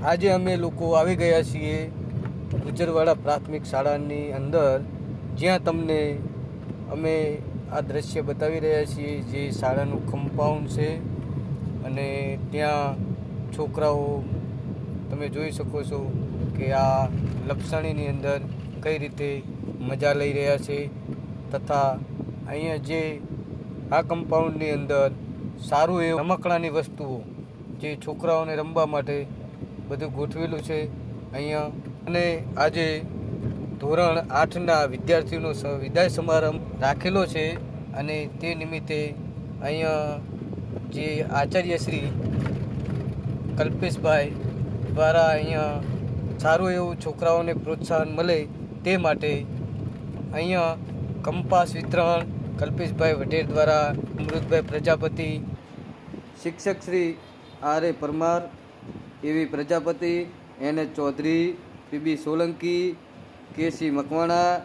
આજે અમે લોકો આવી ગયા છીએ ગુજરવાડા પ્રાથમિક શાળાની અંદર, જ્યાં તમને અમે આ દ્રશ્ય બતાવી રહ્યા છીએ જે શાળાનું કમ્પાઉન્ડ છે અને ત્યાં છોકરાઓ, તમે જોઈ શકો છો કે આ લપસણીની અંદર કઈ રીતે મજા લઈ રહ્યા છે તથા અહીંયા જે આ કમ્પાઉન્ડની અંદર સારું એવું રમકડાની વસ્તુઓ જે છોકરાઓને રમવા માટે બધું ગોઠવેલું છે અહીંયા. અને આજે ધોરણ આઠના વિદ્યાર્થીઓનો વિદાય સમારંભ રાખેલો છે અને તે નિમિત્તે અહીંયા જે આચાર્ય શ્રી કલ્પેશભાઈ દ્વારા અહીંયા સારું એવું છોકરાઓને પ્રોત્સાહન મળે તે માટે અહીંયા કંપાસ વિતરણ કલ્પેશભાઈ વઢેર દ્વારા અમૃતભાઈ પ્રજાપતિ, શિક્ષક Shri R A Parmar AV Prajapati N Chaudhary, PB Solanki, KC Makwana,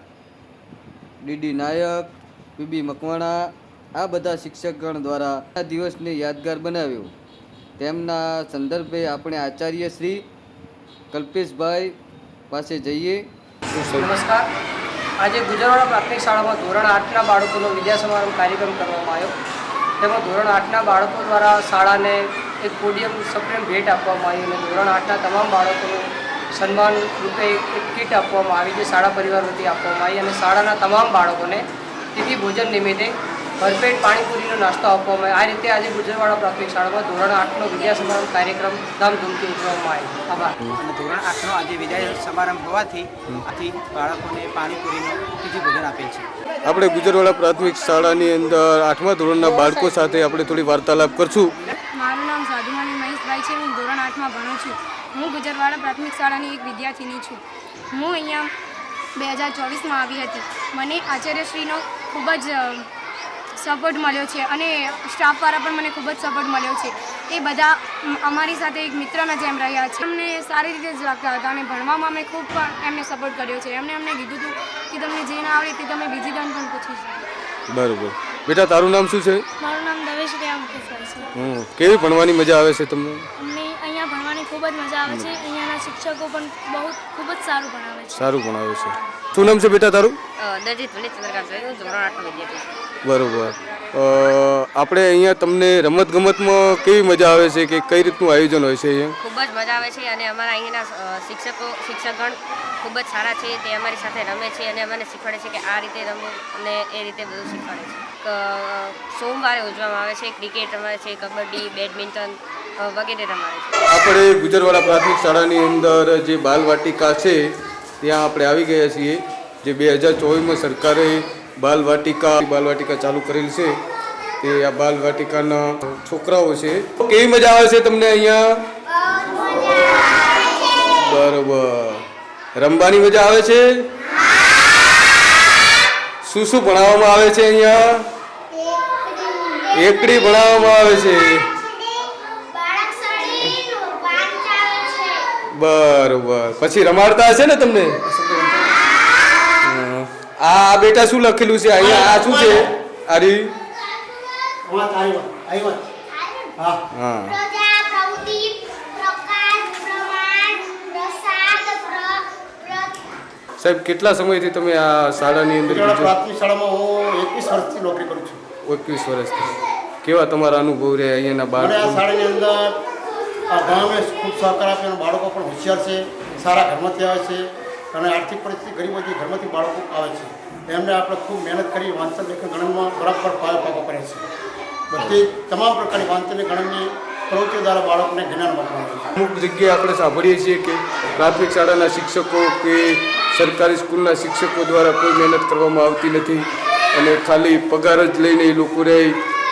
DD Nayak, PB Makwana, આ બધા શિક્ષકગણ દ્વારા આ દિવસને યાદગાર બનાવ્યો. તેમના સંદર્ભે આપણે આચાર્ય શ્રી કલ્પેશભાઈ પાસે જઈએ. નમસ્કાર. આજે ગુજરાતના પ્રાથમિક શાળામાં ધોરણ આઠના બાળકોનો વિદ્યા સમારંભ કાર્યક્રમ કરવામાં આવ્યો. તેમાં ધોરણ આઠના બાળકો દ્વારા શાળાને એક પોડિયમ સપ્રેમ ભેટ આપવામાં આવી અને ધોરણ આઠના તમામ બાળકોનું સન્માન રૂપે એક કીટ આપવામાં આવી જે શાળા પરિવાર વતી આપવામાં આવી અને શાળાના તમામ બાળકોને તેથી ભોજન નિમિત્તે ભરપેટ પાણીપુરીનો નાસ્તો આપવામાં આવ્યો આ રીતે આજે ગુજરાતવાળા પ્રાથમિક શાળામાં ધોરણ આઠનો વિદ્યા સમારંભ કાર્યક્રમ ધામધૂમથી ઉજવવામાં આવ્યો. આભાર. અને ધોરણ આઠનો આજે વિદ્યા સમારંભ હોવાથી આથી બાળકોને પાણીપુરીનું તીજી ભોજન આપેલ છે. આપણે ગુજરવાડા પ્રાથમિક શાળાની અંદર આઠમા ધોરણના બાળકો સાથે આપણે થોડી વાર્તાલાપ કરશું મારું નામ સાધુમાની મહેશભાઈ છે હું ધોરણ આઠમાં ભણું છું. હું ગુજરવાડા પ્રાથમિક શાળાની એક વિદ્યાર્થીની છું. હું અહીંયા બે હજાર ચોવીસમાં આવી હતી. મને આચાર્યશ્રીનો ખૂબ જ સપોર્ટ મળ્યો છે અને સ્ટાફવાળા પણ મને ખૂબ જ સપોર્ટ મળ્યો છે. એ બધા અમારી સાથે એક મિત્રના જેમ રહ્યા છે. અમને સારી રીતે જ લાગતા હતા અને ભણવામાં અમે ખૂબ પણ એમને સપોર્ટ કર્યો છે. એમને અમને કીધું હતું કે તમને જે ના આવડે તે તમે બીજી દંડ પણ પૂછી શકો. બરોબર. બેટા તારું નામ શું છે? મારું નામ ત્યાં રહ્યા મુકેશભાઈ છે. હમ કેવી ભણવાની મજા આવે છે તમને? અમને અહીંયા ભણવાની ખૂબ જ મજા આવે છે. અહીંયાના શિક્ષકો પણ બહુ ખૂબ જ સારું ભણાવે છે. સારું ભણાવે છે. શું નામ છે બેટા તારું? બરોબર. આપણે અહીંયા તમને રમત ગમતમાં કેવી મજા આવે છે કે કઈ રીતનું આયોજન હોય છે અહીંયા? ખૂબ જ મજા આવે છે અને અમારા અહીંયાના અ, શિક્ષકો શિક્ષકગણ ખૂબ જ સારા છે તે અમારી સાથે રમે છે અને અમને શીખવાડે છે કે આ રીતે રમવું અને એ રીતે બધું શીખવાડે છે. સોમવારે ઉજવવામાં આવે છે ક્રિકેટ રમાય છે કબડ્ડી બેડમિન્ટન વગેરે રમાય છે. આપણે ગુજરવાડા પ્રાથમિક શાળાની અંદર જે બાલવાટિકા છે ત્યાં આપણે આવી ગયા છીએ, જે બે હજાર ચોવીસમાં સરકારે બાલવાટિકા બાલવાટિકા ચાલુ કરેલ છે. તે આ બાલવાટિકાના છોકરાઓ છે. કેવી મજા આવે છે તમને અહીંયા? બરોબર. રમવાની મજા આવે છે? શું શું ભણાવવામાં આવે છે અહીંયા? એકડી ભણાવવામાં આવે છે. બરોબર. પછી રમાડતા હશે ને તમને. આ બેટા શું લખેલું છે? અહીંયા આ શું છે? આરી? હા. સાહેબ કેટલા સમયથી તમે આ શાળાની અંદર પ્રાથમિક શાળામાં હું એકવીસ વર્ષથી નોકરી કરું છું. એકવીસ વર્ષથી. કેવા તમારા અનુભવ રહે અહીંયાના બાળકો? શાળાની અંદર આ ગામે ખૂબ સહકાર આપે અને બાળકો પણ હોશિયાર છે, સારા ઘરમાંથી આવે છે અને આર્થિક પરિસ્થિતિ ગરીબોથી ઘરમાંથી બાળકો આવે છે. એમને આપણે ખૂબ મહેનત કરી, વાંચન લેખન ગણનમાં બરાબર પાયો પાકો કરે છે. બધી તમામ પ્રકારની વાંચન અને ગણનની પ્રવૃત્તિઓ દ્વારા બાળકોને જ્ઞાન આપવામાં છે. અમુક જગ્યાએ આપણે સાંભળીએ છીએ કે પ્રાથમિક શાળાના શિક્ષકો કે સરકારી સ્કૂલના શિક્ષકો દ્વારા કોઈ મહેનત કરવામાં આવતી નથી અને ખાલી પગાર જ લઈને એ લોકો રહે.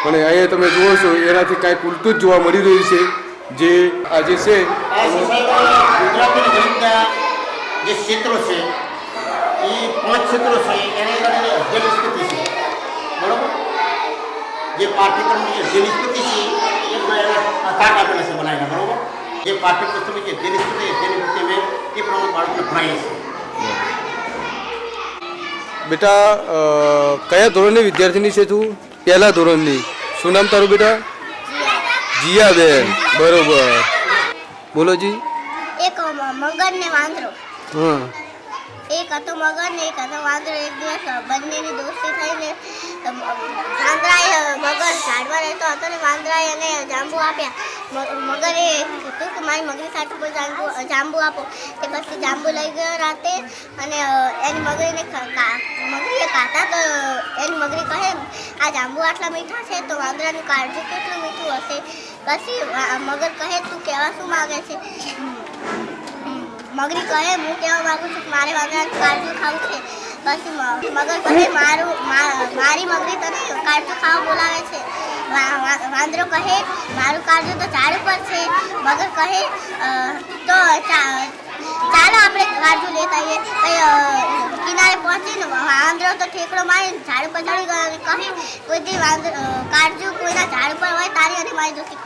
પણ અહીંયા તમે જુઓ છો, એનાથી કાંઈક ઉલટું જ જોવા મળી રહ્યું છે. જે આજે છે જે ક્ષેત્રો છે એ પાંચ ક્ષેત્રો છે એને કારણે અધ્યયન નિષ્પત્તિ છે. બરાબર? જે પાઠ્યક્રમની અધ્યયન છે એ તાક આપેલા છે બનાવેલા બરાબર? જે પાઠ્યપુસ્તકની જે અધ્યયન નિષ્પત્તિ અધ્યયન નિષ્પત્તિ અમે એ પ્રમાણે બાળકોને ભણાવીએ છીએ. બેટા કયા ધોરણની વિદ્યાર્થીની છે તું? પહેલા ધોરણની. શું નામ તારું બેટા? જીયાબેન બરોબર. બોલો જી. એક મગર ને વાંદરો. હમ. એક હતો મગર ને એક હતો વાંદરો એક દિવસ બંનેની દોસ્તી થઈને અ, વાંદરાએ મગર ઝાડમાં રહેતો હતો ને વાંદરાએ એને જાંબુ આપ્યા. મગરે મારી મગરી સાથે કોઈ જાંબુ જાંબુ આપો. તે પછી જાંબુ લઈ ગયો રાતે અને એની મગરીને મગરીએ કાઢા તો એની મગરી કહે, આ જાંબુ આટલા મીઠા છે તો વાંદરાનું કાળજું કેટલું મીઠું હશે? પછી મગર કહે, તું કહેવા શું માગે છે? મગરી કહે, હું કહેવા માંગુ છું કે મારે વાંદરાનું કાળજું ખાવું છે. પછી મગર કહે, મારું મારી મગરી તને કાળજું ખાવા બોલાવે છે. વાંદરો કહે, મારું કાળજું તો ઝાડ ઉપર છે. મગર કહે તો ચાલો આપણે કાળજું લેતા આવીએ કિનારે પહોંચીને વાંદરો તો ઠેકડો મારીને ઝાડ ઉપર ચડી ગયો અને કહે, કોઈ વાંદરો કાળજું કોઈના ઝાડ ઉપર હોય તારી અને મારી દોસ્તી